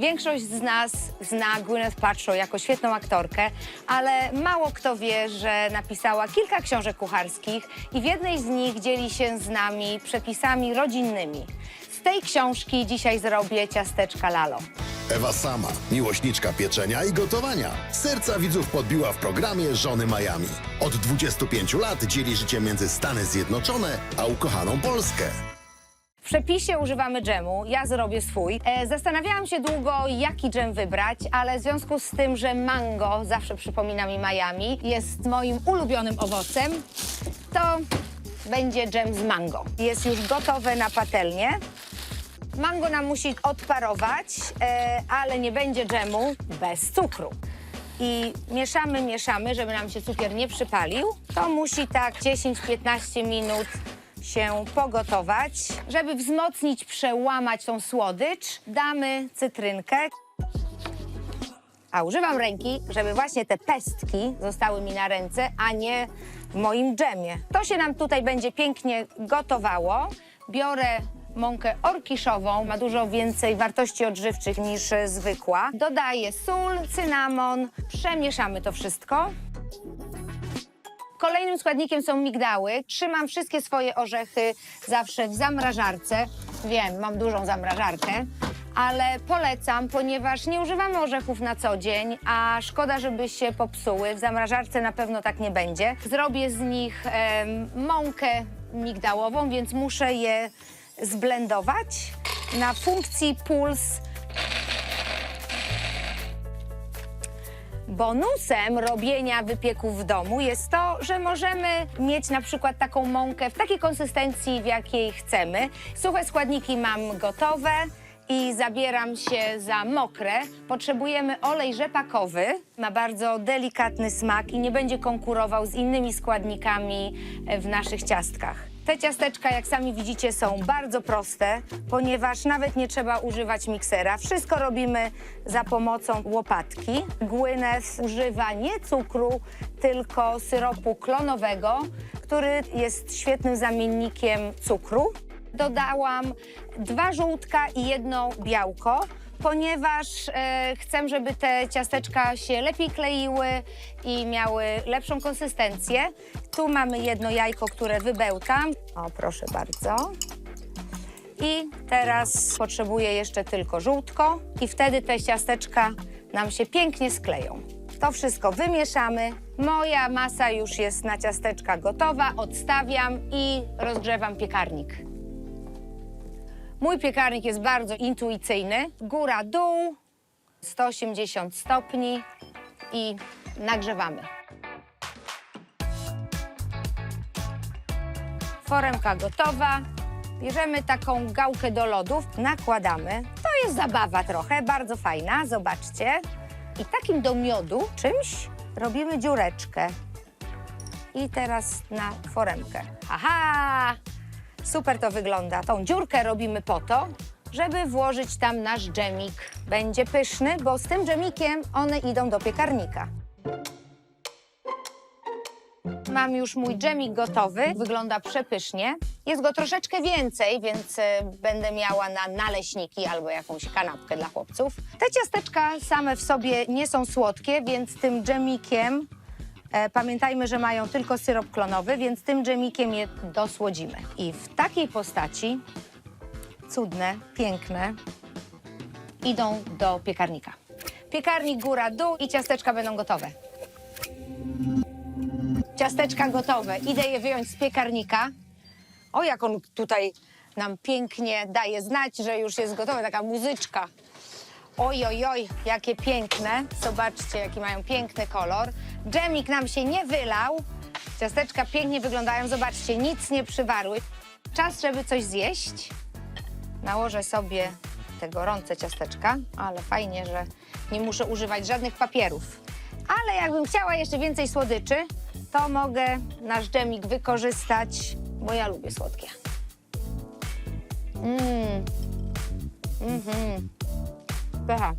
Większość z nas zna Gwyneth Paltrow jako świetną aktorkę, ale mało kto wie, że napisała kilka książek kucharskich i w jednej z nich dzieli się z nami przepisami rodzinnymi. Z tej książki dzisiaj zrobię ciasteczka Lalo. Ewa sama, miłośniczka pieczenia i gotowania. Serca widzów podbiła w programie Żony Miami. Od 25 lat dzieli życie między Stany Zjednoczone a ukochaną Polskę. Przepisie używamy dżemu, ja zrobię swój. E, zastanawiałam się długo, jaki dżem wybrać, ale w związku z tym, że mango zawsze przypomina mi Miami, jest moim ulubionym owocem, to będzie dżem z mango. Jest już gotowe na patelnię. Mango nam musi odparować, e, ale nie będzie dżemu bez cukru. I mieszamy, mieszamy, żeby nam się cukier nie przypalił. To musi tak 10-15 minut się pogotować. Żeby wzmocnić, przełamać tą słodycz, damy cytrynkę. A używam ręki, żeby właśnie te pestki zostały mi na ręce, a nie w moim dżemie. To się nam tutaj będzie pięknie gotowało. Biorę mąkę orkiszową, ma dużo więcej wartości odżywczych niż zwykła. Dodaję sól, cynamon, przemieszamy to wszystko. Kolejnym składnikiem są migdały. Trzymam wszystkie swoje orzechy zawsze w zamrażarce. Wiem, mam dużą zamrażarkę, ale polecam, ponieważ nie używamy orzechów na co dzień, a szkoda, żeby się popsuły. W zamrażarce na pewno tak nie będzie. Zrobię z nich mąkę migdałową, więc muszę je zblendować. Na funkcji puls Bonusem robienia wypieków w domu jest to, że możemy mieć na przykład taką mąkę w takiej konsystencji, w jakiej chcemy. Suche składniki mam gotowe i zabieram się za mokre. Potrzebujemy olej rzepakowy, ma bardzo delikatny smak i nie będzie konkurował z innymi składnikami w naszych ciastkach. Te ciasteczka, jak sami widzicie, są bardzo proste, ponieważ nawet nie trzeba używać miksera. Wszystko robimy za pomocą łopatki. Gwyneth używa nie cukru, tylko syropu klonowego, który jest świetnym zamiennikiem cukru. Dodałam dwa żółtka i jedno białko, ponieważ e, chcę, żeby te ciasteczka się lepiej kleiły i miały lepszą konsystencję. Tu mamy jedno jajko, które wybełtam. O, proszę bardzo. I teraz potrzebuję jeszcze tylko żółtko i wtedy te ciasteczka nam się pięknie skleją. To wszystko wymieszamy. Moja masa już jest na ciasteczka gotowa. Odstawiam i rozgrzewam piekarnik. Mój piekarnik jest bardzo intuicyjny. Góra, dół, 180 stopni i nagrzewamy. Foremka gotowa. Bierzemy taką gałkę do lodów, nakładamy. To jest zabawa trochę, bardzo fajna, zobaczcie. I takim do miodu czymś robimy dziureczkę. I teraz na foremkę. Aha! Super to wygląda. Tą dziurkę robimy po to, żeby włożyć tam nasz dżemik. Będzie pyszny, bo z tym dżemikiem one idą do piekarnika. Mam już mój dżemik gotowy, wygląda przepysznie. Jest go troszeczkę więcej, więc e, będę miała na naleśniki albo jakąś kanapkę dla chłopców. Te ciasteczka same w sobie nie są słodkie, więc tym dżemikiem pamiętajmy, że mają tylko syrop klonowy, więc tym dżemikiem je dosłodzimy. I w takiej postaci cudne, piękne idą do piekarnika. Piekarnik góra, dół i ciasteczka będą gotowe. Ciasteczka gotowe. Idę je wyjąć z piekarnika. O, jak on tutaj nam pięknie daje znać, że już jest gotowe. Taka muzyczka. Oj, oj, oj, jakie piękne. Zobaczcie, jaki mają piękny kolor. Dżemik nam się nie wylał. Ciasteczka pięknie wyglądają. Zobaczcie, nic nie przywarły. Czas, żeby coś zjeść. Nałożę sobie te gorące ciasteczka, ale fajnie, że nie muszę używać żadnych papierów. Ale jakbym chciała jeszcze więcej słodyczy, to mogę nasz dżemik wykorzystać, bo ja lubię słodkie. Mmm. Mhm. Pycha.